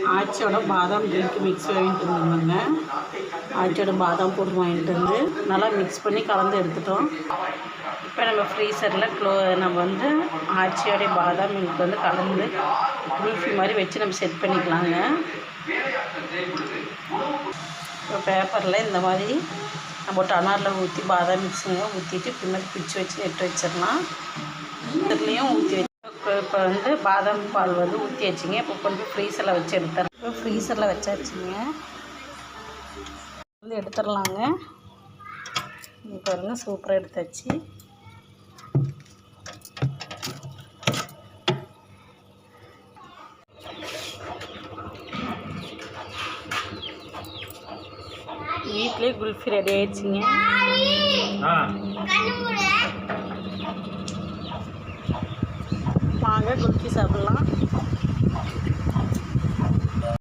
ஆச்சியோட பாதாம் drink mix வாங்கிட்டு இருந்தோங்க ஆச்சியோட பாதாம் பொருள் வாங்கிட்டு வந்து நல்லா மிக்ஸ் பண்ணி கலந்து எடுத்துட்டோம். இப்போ நம்ம ஃப்ரீசரில் க்ளோ நம்ம வந்து ஆச்சியோடைய பாதாம் மில்க் வந்து கலந்து குல்ஃபி மாதிரி வச்சு நம்ம செட் பண்ணிக்கலாங்க. இப்போ பேப்பரில் இந்த மாதிரி நம்ம டனாரில் ஊற்றி பாதாம் மிக்ஸுங்க ஊற்றிட்டு பின்னாடி பிடிச்சி வச்சு நெட்டு வச்சிடலாம். இதுலேயும் ஊற்றி வச்சு இப்போ இப்போ வந்து பாதாம் பால் வந்து ஊற்றி வச்சிங்க. இப்போ கொண்டு ஃப்ரீசரில் வச்சு எடுத்துறேன். இப்போ ஃப்ரீசரில் வச்சாச்சுங்க. வந்து எடுத்துடலாங்க. இங்கே பாருங்கள் சூப்பராக எடுத்தாச்சு. வீட்டிலே குல்ஃபி ரெடி ஆயிடுச்சுங்க. வாங்க குல்ஃபி சாப்பிட்லாம்.